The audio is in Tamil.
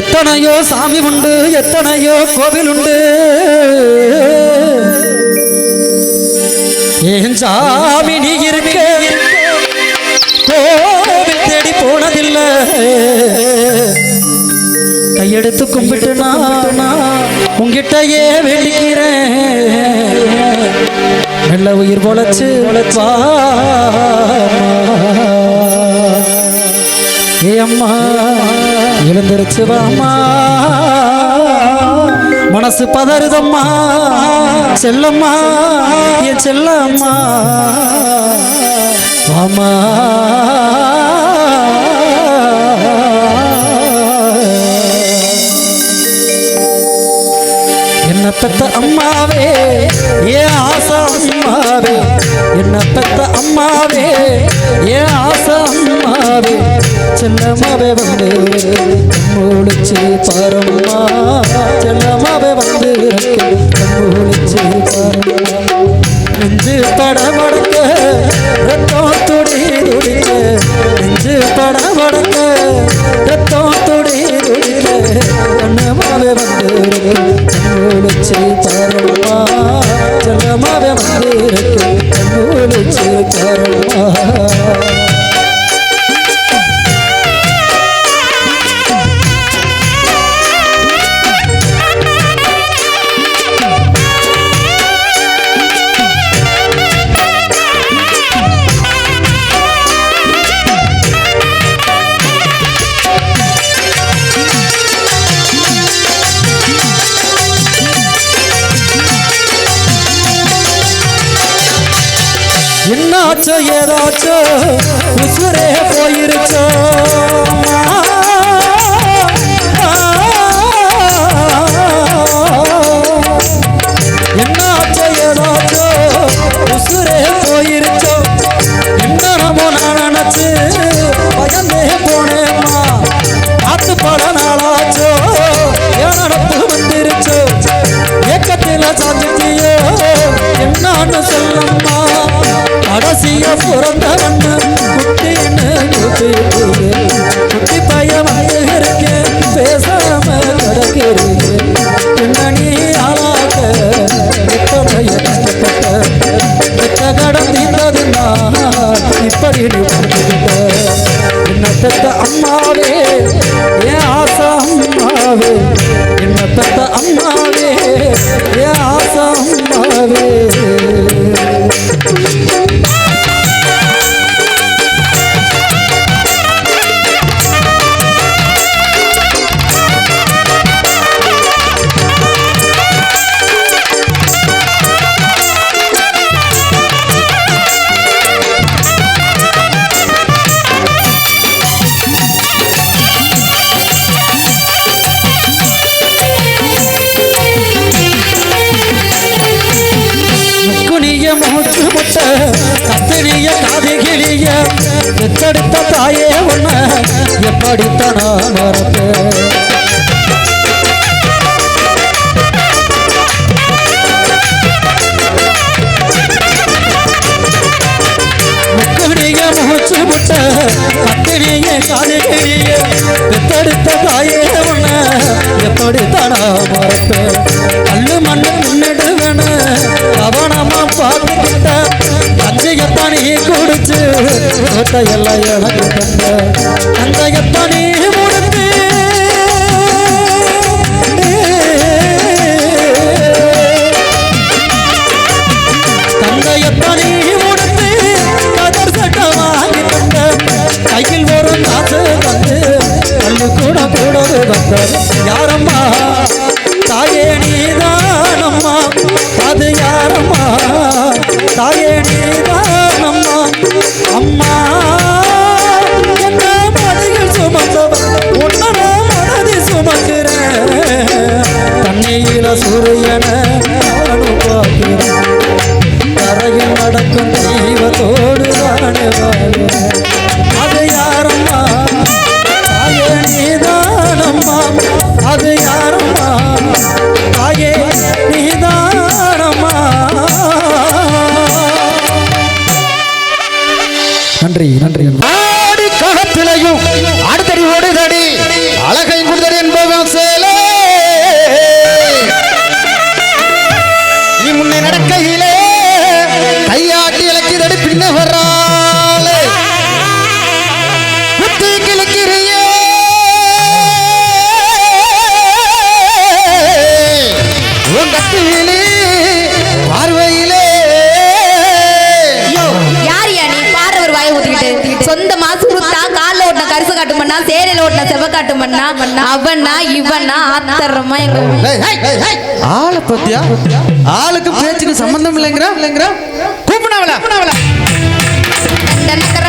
எத்தனையோ சாமி உண்டு எத்தனையோ கோவில் உண்டு. ஏன் சாமி நீ இருக்க? கோவில் தேடி போனதில்லை. கையெடுத்து கும்பிட்டு நான் உங்கிட்டயே வேண்டிக்கிறேன். நல்ல உயிர் பொழைச்சு வா. ஏ அம்மா. எழுந்திருச்சு வாமா. மனசு பதறுதம்மா. செல்லம்மா. என் செல்லம்மா. வாமா. என்ன பெத்த அம்மாவே ஏ ஆசா அம்மாவே. என்ன பெத்த அம்மாவே ஏ ஆசா செல்லமாவே வந்து மூளிச்சு பாரம்மா. செல்லமாவே வந்து மூளிச்சு பாரம்மா. நெஞ்சு படமடக்க ரத்தம் துடி துடிக்க. நெஞ்சு படமடக்க ரத்தம் துடி துடிக்க. கண்ணமாவே வந்து கண்ணூலிச்சு பாரம்மா. செல்லமாவே வந்து கண்ணூலிச்சு பாரம்மா. ஏதாச்சோ அம்மாவே தாயே உன்னை எப்படித்தனா மறப்ப முக்குனிய மூச்சு முட்ட கத்தினிய காது பெத்தெடுத்த தாயே நீ குடிச்சு எல்லாம் எனக்கு தந்த அஞ்சையத்தான் நீ முடித்து தந்தையத்தான் நீ முடிந்து கதர் சட்டை வாங்கி தந்த கையில் ஒரு காசு வந்து கல்லு கூட கூட வந்த யாரம்மா தாயே நீதானம்மா அது யாரம்மா தாயே தர்ம காட்டு மண்ணா அவனா இவனா ஆத்தரமா எங்க. ஆளை பத்தியா? ஆளுக்கு பேச்சுக்கு சம்பந்தம் இல்லைங்கிற? இல்லைங்கிற? கூப்பிடாவல டண்டனகர